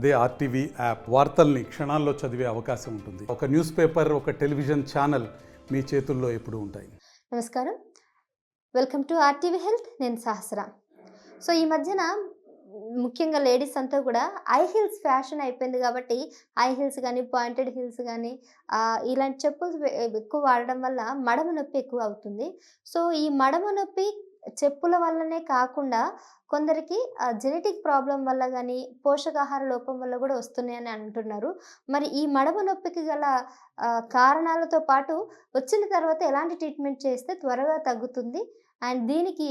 అదే RTV app వార్తల్ని క్షణాల్లో చదివే అవకాశం ఉంటుంది. ఒక న్యూస్ పేపర్ ఒక టెలివిజన్ ఛానల్ మీ చేతుల్లో ఎప్పుడు ఉంటాయి. నమస్కారం. Welcome to RTV health. నేను సహస్ర. సో ఈ మధ్యన ముఖ్యంగా లేడీస్ అంతా కూడా ఐ హిల్స్ ఫ్యాషన్ అయిపోయింది కాబట్టి ఐ హిల్స్ కానీ పాయింటెడ్ హిల్స్ కానీ ఇలాంటి చెప్పులు ఎక్కువ వాడడం వల్ల మడమ నొప్పి ఎక్కువ అవుతుంది. సో ఈ మడమ నొప్పి చెప్పుల వల్లనే కాకుండా కొందరికి జెనెటిక్ ప్రాబ్లం వల్ల కానీ పోషకాహార లోపం వల్ల కూడా వస్తున్నాయని అంటున్నారు. మరి ఈ మడమ నొప్పికి గల కారణాలతో పాటు వచ్చిన తర్వాత ఎలాంటి ట్రీట్మెంట్ చేస్తే త్వరగా తగ్గుతుంది? అండ్ దీనికి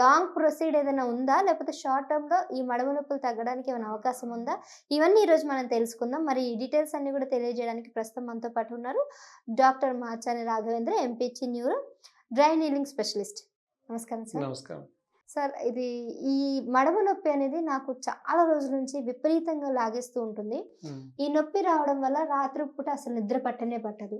లాంగ్ ప్రొసీడ్ ఏదైనా ఉందా? లేకపోతే షార్ట్ టర్మ్లో ఈ మడమ నొప్పులు తగ్గడానికి ఏమైనా అవకాశం ఉందా? ఇవన్నీ ఈరోజు మనం తెలుసుకుందాం. మరి ఈ డీటెయిల్స్ అన్ని కూడా తెలియజేయడానికి ప్రస్తుతం మనతో పాటు ఉన్నారు డాక్టర్ మాచాని రాఘవేంద్ర ఎంపీచి న్యూరో డ్రై నీలింగ్ స్పెషలిస్ట్ నమస్కారం సార్. నమస్కారం. సార్ ఇది ఈ మడమ నొప్పి అనేది నాకు చాలా రోజుల నుంచి విపరీతంగా లాగేస్తూ ఉంటుంది. ఈ నొప్పి రావడం వల్ల రాత్రి పూట అసలు నిద్ర పట్టనే పట్టదు.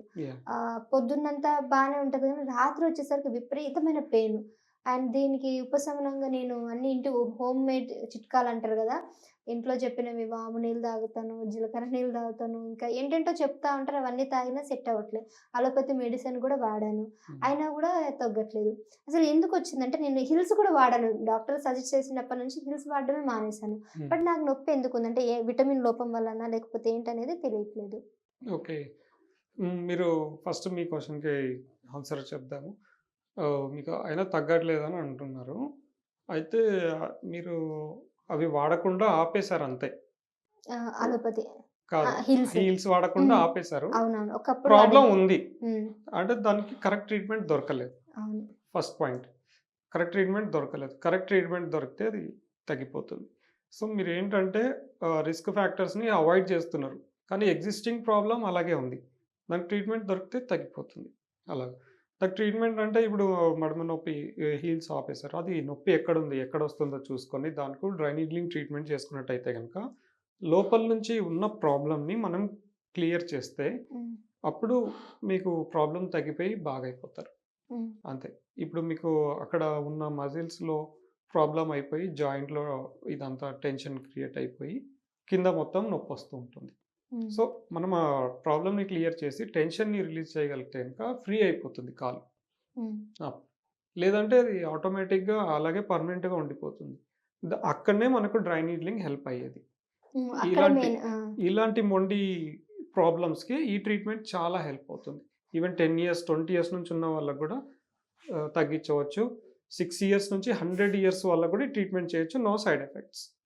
పొద్దున్నంతా బాగానే ఉంటుంది కానీ రాత్రి వచ్చేసరికి విపరీతమైన పెయిన్. అండ్ దీనికి ఉపశమనంగా నేను అన్ని ఇంటి హోమ్ మేడ్ చిట్కాలు అంటారు కదా ఇంట్లో చెప్పినవి వాము నీళ్ళు తాగుతాను జీలకర్ర నీళ్ళు తాగుతాను ఇంకా ఏంటంటో చెప్తా ఉంటారు అవన్నీ తాగినా సెట్ అవ్వట్లేదు. అలోపతి మెడిసిన్ కూడా వాడాను. అయినా కూడా తగ్గట్లేదు. అసలు ఎందుకు వచ్చిందంటే నేను హిల్స్ కూడా వాడాను. డాక్టర్ సజెస్ట్ చేసినప్పటి నుంచి హిల్స్ వాడడమే మానేశాను. బట్ నాకు నొప్పి ఎందుకు ఉందంటే ఏ విటమిన్ లోపం వలన లేకపోతే ఏంటనేది తెలియట్లేదు. ఓకే. మీరు ఫస్ట్ మీ క్వశ్చన్కి ఆన్సర్ చెప్దాము. మీకు అయినా తగ్గట్లేదని అంటున్నారు. అయితే మీరు అవి వాడకుండా ఆపేశారు అంతే. అలోపతి. కాదు. హిల్స్. హీల్స్ వాడకుండా. ఆపేశారు. అవునవును. ఒకప్పుడు ప్రాబ్లం ఉంది. అంటే దానికి కరెక్ట్ ట్రీట్మెంట్ దొరకలేదు. అవును. First point. కరెక్ట్ ట్రీట్మెంట్ దొరకలేదు. కరెక్ట్ ట్రీట్మెంట్ దొరికితే అది తగ్గిపోతుంది. సో మీరు ఏంటంటే రిస్క్ ఫ్యాక్టర్స్ని అవాయిడ్ చేస్తున్నారు. కానీ ఎగ్జిస్టింగ్ ప్రాబ్లం అలాగే ఉంది. దానికి ట్రీట్మెంట్ దొరికితే తగ్గిపోతుంది. అలా దానికి ట్రీట్మెంట్ అంటే ఇప్పుడు మడమ నొప్పి హీల్స్ ఆపేశారు. అది నొప్పి ఎక్కడ ఉంది ఎక్కడ వస్తుందో చూసుకొని దానికి డ్రై నీడ్లింగ్ ట్రీట్మెంట్ చేసుకున్నట్టయితే కనుక లోపల నుంచి ఉన్న ప్రాబ్లమ్ని మనం క్లియర్ చేస్తే అప్పుడు మీకు ప్రాబ్లం తగ్గిపోయి బాగా అయిపోతారు ఉమ్, అంతే. ఇప్పుడు మీకు అక్కడ ఉన్న మజిల్స్లో ప్రాబ్లం అయిపోయి జాయింట్లో ఇదంతా టెన్షన్ క్రియేట్ అయిపోయి కింద మొత్తం నొప్పి వస్తూ ఉంటుంది. సో మనం ఆ ప్రాబ్లమ్ని క్లియర్ చేసి టెన్షన్ని రిలీజ్ చేయగలిగితే కనుక ఫ్రీ అయిపోతుంది కాలు. లేదంటే అది ఆటోమేటిక్గా అలాగే పర్మనెంట్గా ఉండిపోతుంది. అక్కడనే మనకు డ్రై నీడ్లింగ్ హెల్ప్ అయ్యేది. ఇలాంటి- ఇలాంటి మొండి ప్రాబ్లమ్స్కి ఈ ట్రీట్మెంట్ చాలా హెల్ప్ అవుతుంది. Even ten years twenty years నుంచి ఉన్న వాళ్ళకు కూడా తగ్గించవచ్చు. సిక్స్ ఇయర్స్ నుంచి హండ్రెడ్ ఇయర్స్ వాళ్ళకు కూడా ట్రీట్మెంట్ చేయొచ్చు. No side effects.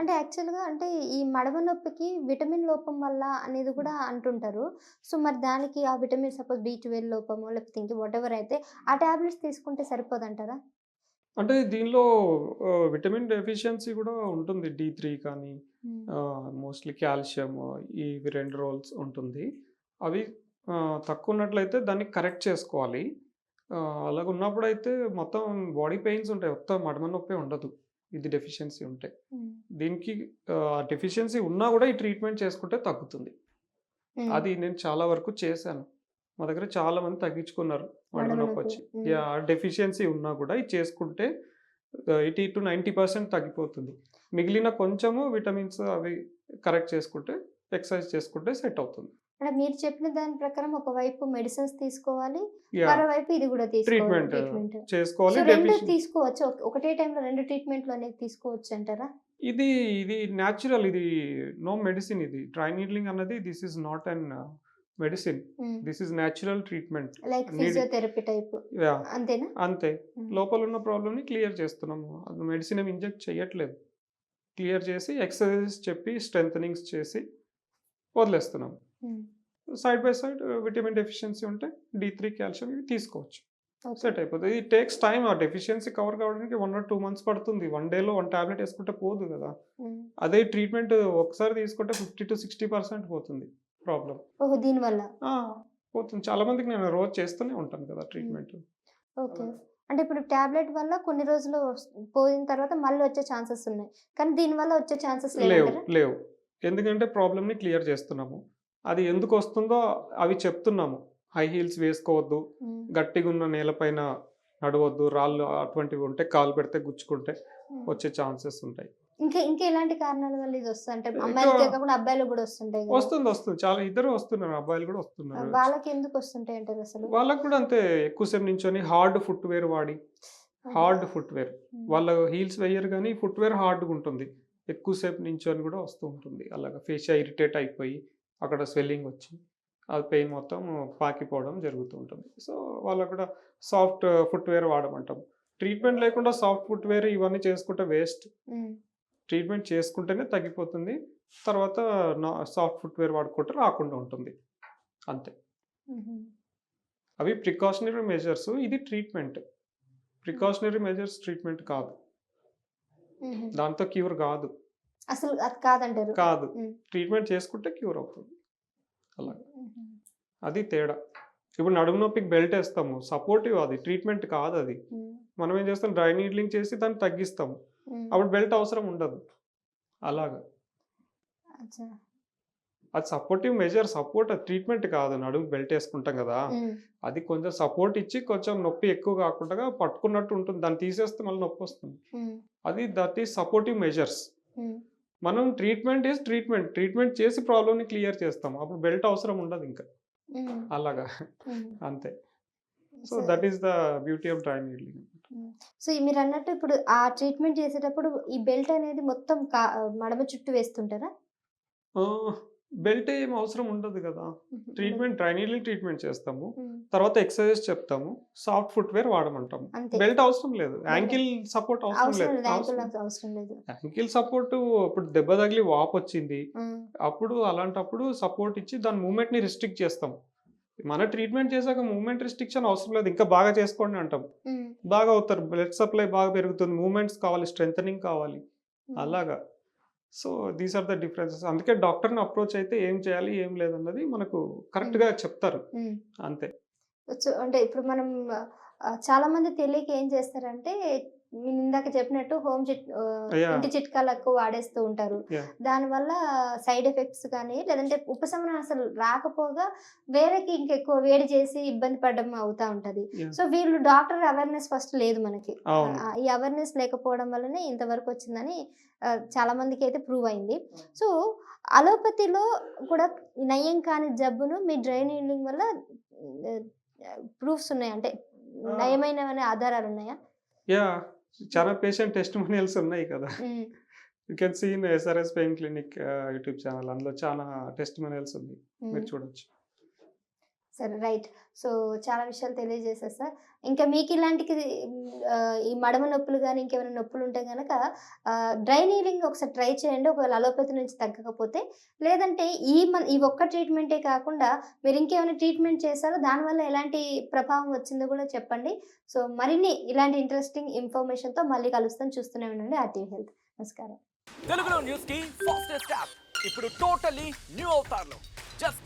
అంటే యాక్చువల్గా అంటే ఈ మడమ నొప్పికి విటమిన్ లోపం వల్ల అనేది కూడా అంటుంటారు. సో మరి దానికి ఆ విటమిన్ సపోజ్ బి ట్వెల్వ్ లోపమో లేకపోతే ఇంక వాట్ ఎవర్ అయితే ఆ టాబ్లెట్స్ తీసుకుంటే సరిపోదంటారా? అంటే దీనిలో విటమిన్ డెఫిషియన్సీ కూడా ఉంటుంది. డి త్రీ కానీ మోస్ట్లీ కాల్షియం ఇవి రెండు రోల్స్ ఉంటుంది. అవి తక్కువ ఉన్నట్లయితే దాన్ని కరెక్ట్ చేసుకోవాలి. అలాగ ఉన్నప్పుడు అయితే మొత్తం బాడీ పెయిన్స్ ఉంటాయి. మొత్తం మడమ నొప్పి ఉండదు. ఇది డెఫిషియన్సీ ఉంటే. ఉమ్, దీనికి డెఫిషియన్సీ ఉన్నా కూడా ఈ ట్రీట్మెంట్ చేసుకుంటే తగ్గుతుంది. అది నేను చాలా వరకు చేశాను. మా దగ్గర చాలా మంది తగ్గించుకున్నారు నొప్పి నొప్పి, వచ్చి డెఫిషియన్సీ ఉన్నా కూడా ఇది చేసుకుంటే ఎయిటీ టు నైంటీ పర్సెంట్ తగ్గిపోతుంది. మిగిలిన కొంచెము విటమిన్స్ అవి కరెక్ట్ చేసుకుంటే ఎక్సర్సైజ్ చేసుకుంటే సెట్ అవుతుంది. అంటే మీరు చెప్పిన దాని ప్రకారం ఒకవైపు మెడిసిన్స్ తీసుకోవాలి మరోవైపు ఇది కూడా తీసుకోవాలి ట్రీట్మెంట్ ట్రీట్మెంట్ చేసుకోవాలి రెండు తీసుకోవచ్చు. ఒక- ఒకటే టైంలో రెండు ట్రీట్మెంట్లు అనేది తీసుకోవచ్చు అంటారా? ఇది ఇది న్యాచురల్ ఇది నో మెడిసిన్ ఇది. డ్రై నీడ్లింగ్ అన్నది this is not an medicine this is natural treatment like physiotherapy type అంతేనా? అంతే. ఉమ్. లోపల ఉన్న ప్రాబ్లమ్ని క్లియర్ చేస్తున్నాము. అది మెడిసిన్ ఏమి ఇంజెక్ట్ చేయట్లేదు క్లియర్ చేసి ఎక్సర్సైజెస్ చెప్పి స్ట్రెంగ్ చేసి వదిలేస్తున్నాము. ఉమ్. Side by side vitamin deficiency ఉంటే డి త్రీ కాల్షియం ఇవి తీసుకోవచ్చు. సెట్ అయిపోతుంది. ఇది టేక్స్ టైం ఆ డెఫిషియన్సీ కవర్ కావడానికి వన్ ఆర్ టూ మంత్స్ పడుతుంది. వన్ డేలో వన్ టాబ్లెట్ వేసుకుంటే పోదు కదా. ఉమ్. అదే ట్రీట్మెంట్ ఒకసారి తీసుకుంటే ఫిఫ్టీ టు సిక్స్టీ పర్సెంట్ పోతుంది ప్రాబ్లం ఓహో దీనివల్ల పోతుంది. చాలా మందికి నేను రోజు చేస్తూనే ఉంటాను కదా ట్రీట్మెంట్ ఓకే అంటే ఇప్పుడు టాబ్లెట్ వల్ల కొన్ని రోజులు పోయిన తర్వాత మళ్ళీ వచ్చే ఛాన్సెస్ ఉన్నాయి. కానీ దీని వల్ల వచ్చే ఛాన్సెస్ లేవు లేవు ఎందుకంటే ప్రాబ్లమ్ని క్లియర్ చేస్తున్నాము. అది ఎందుకు వస్తుందో అవి చెప్తున్నాము. హై హీల్స్ వేసుకోవద్దు గట్టిగా ఉన్న నేలపైన నడవద్దు రాళ్ళు అటువంటివి ఉంటే కాలు పెడితే గుచ్చుకుంటే వచ్చే ఛాన్సెస్ ఉంటాయి. ఇంకా ఇంకా ఎలాంటి కారణాల వల్ల ఇది అమ్మాయిలకే కాకుండా అబ్బాయిలకు కూడా వస్తుంటాయి వస్తుంది వస్తుంది. చాలా ఇద్దరు వస్తున్నారు అబ్బాయిలు కూడా వస్తున్నారు. వాళ్ళకి ఎందుకు వస్తుంటాయి అంటారు అసలు? వాళ్ళకు కూడా అంతే ఎక్కువసేపు నించొని హార్డ్ ఫుట్ వేర్ వాడి హార్డ్ ఫుట్ వేర్. వాళ్ళ హీల్స్ వేయరు కానీ ఫుట్ వేర్ హార్డ్గా ఉంటుంది. ఎక్కువసేపు నించొని కూడా వస్తూ ఉంటుంది. అలాగా ఫేషియా ఇరిటేట్ అయిపోయి అక్కడ స్వెల్లింగ్ వచ్చి ఆ పెయిన్ మొత్తం పాకిపోవడం జరుగుతూ ఉంటుంది. సో వాళ్ళకు కూడా సాఫ్ట్ ఫుట్ వేర్ వాడమంటాం. ట్రీట్మెంట్ లేకుండా సాఫ్ట్ ఫుట్ వేర్ ఇవన్నీ చేసుకుంటే వేస్ట్. ట్రీట్మెంట్ చేసుకుంటేనే తగ్గిపోతుంది. తర్వాత సాఫ్ట్ ఫుట్ వేర్ వాడుకుంటే రాకుండా ఉంటుంది. అంతే. అవి ప్రికాషనరీ మెజర్స్. ఇది ట్రీట్మెంట్. ప్రికాషనరీ మెజర్స్ ట్రీట్మెంట్ కాదు. దాంతో క్యూర్ కాదు. అసలు అది కాదంటారు. కాదు. ట్రీట్మెంట్ చేసుకుంటే క్యూర్ అవుతుంది. అలా. అది తేడా. ఇప్పుడు నడుము నొప్పికి బెల్ట్ వేస్తాము. సపోర్టివ్ అది. ట్రీట్మెంట్ కాదు అది. మనం ఏం చేస్తాం? డ్రై నీడ్లింగ్ చేసి దాన్ని తగ్గిస్తాము. అప్పుడు బెల్ట్ అవసరం ఉండదు. అలాగా. అది సపోర్టివ్ మెజర్ సపోర్ట్ ట్రీట్మెంట్ కాదు. నడుము బెల్ట్ వేసుకుంటాం కదా. అది కొంచెం సపోర్ట్ ఇచ్చి కొంచెం నొప్పి ఎక్కువ కాకుండా పట్టుకున్నట్టు ఉంటుంది. దాన్ని తీసేస్తే మళ్ళీ నొప్పి వస్తుంది. అది దట్ ఈస్ సపోర్టివ్ మెజర్స్. మనం ట్రీట్మెంట్ ఈస్ ట్రీట్మెంట్ ట్రీట్మెంట్ చేసి ప్రాబ్లమ్ని క్లియర్ చేస్తాం. అప్పుడు బెల్ట్ అవసరం ఉండదు ఇంకా. అలాగా. అంతే. So that is the beauty of dry needling so మీరు అన్నట్టు ఇప్పుడు ఆ ట్రీట్మెంట్ చేసేటప్పుడు ఈ బెల్ట్ అనేది మొత్తం మడమ చుట్టూ వేస్తుంటారా? బెల్ట్ ఏం అవసరం ఉండదు కదా. ట్రీట్మెంట్ డ్రై నీడ్లింగ్ ట్రీట్మెంట్ చేస్తాము. తర్వాత ఎక్సర్సైజ్ చెప్తాము. సాఫ్ట్ ఫుట్ వేర్ వాడమంటాము బెల్ట్ అవసరం లేదు. యాంకిల్ సపోర్ట్ అవసరం లేదు. యాంకిల్ సపోర్ట్ ఇప్పుడు దెబ్బ తగిలి వాప్ వచ్చింది. అప్పుడు అలాంటప్పుడు సపోర్ట్ ఇచ్చి దాని మూమెంట్ని రిస్ట్రిక్ట్ చేస్తాం. మన ట్రీట్మెంట్ చేశాక మూమెంట్ రిస్ట్రిక్షన్ అవసరం లేదు. ఇంకా బాగా చేసుకోండి అంటాం. బాగా అవుతారు. బ్లడ్ సప్లై బాగా పెరుగుతుంది. మూమెంట్స్ కావాలి. స్ట్రెంగ్ కావాలి. అలాగా. So these are the differences అందుకే డాక్టర్ని అప్రోచ్ అయితే ఏం చేయాలి ఏం లేదన్నది మనకు correct గా చెప్తారు. అంతే. అంటే ఇప్పుడు మనం చాలా మంది తెలియక ఏం చేస్తారంటే నేను ఇందాక చెప్పినట్టు హోమ్. ఇంటి చిట్కాలకు వాడేస్తూ ఉంటారు. దానివల్ల సైడ్ ఎఫెక్ట్స్ కానీ లేదంటే ఉపశమనం అసలు రాకపోగా వేరేకి ఇంకెక్కువ వేడి చేసి ఇబ్బంది పడడం అవుతా ఉంటది. సో వీళ్ళు డాక్టర్ అవేర్నెస్ ఫస్ట్ లేదు మనకి. ఈ అవేర్నెస్ లేకపోవడం వల్లనే ఇంతవరకు వచ్చిందని చాలా మందికి అయితే ప్రూవ్ అయింది. సో అలోపతిలో కూడా నయం కాని జబ్బును మీ డ్రైన్ హీలింగ్ వల్ల ప్రూఫ్స్ ఉన్నాయి? అంటే నయమైన ఆధారాలు ఉన్నాయా? యా. చాలా పేషెంట్ టెస్ట్ మనీయల్స్ ఉన్నాయి కదా. You can see in SRS pain clinic YouTube channel అందులో చాలా టెస్ట్ మనీయల్స్ ఉంది. మీరు చూడొచ్చు. సరే రైట్. సో చాలా విషయాలు తెలియజేశారు సార్. ఇంకా మీకు ఇలాంటికి ఈ మడమ నొప్పులు కానీ ఇంకేమైనా నొప్పులు ఉంటే కనుక డ్రై నీలింగ్ ఒకసారి ట్రై చేయండి. ఒకవేళ అలోపతి నుంచి తగ్గకపోతే లేదంటే ఈ మన ఈ ఒక్క ట్రీట్మెంటే కాకుండా మీరు ఇంకేమైనా ట్రీట్మెంట్ చేశారో దానివల్ల ఎలాంటి ప్రభావం వచ్చిందో కూడా చెప్పండి. సో మరిన్ని ఇలాంటి ఇంట్రెస్టింగ్ ఇన్ఫర్మేషన్తో మళ్ళీ కలుస్తాం. చూస్తూనే ఉండండి ఆర్టీవీ హెల్త్. నమస్కారం. తెలుగులో న్యూస్కి ఫాస్టెస్ట్ యాప్. ఇప్పుడు టోటలీ న్యూ అవుతారు జస్ట్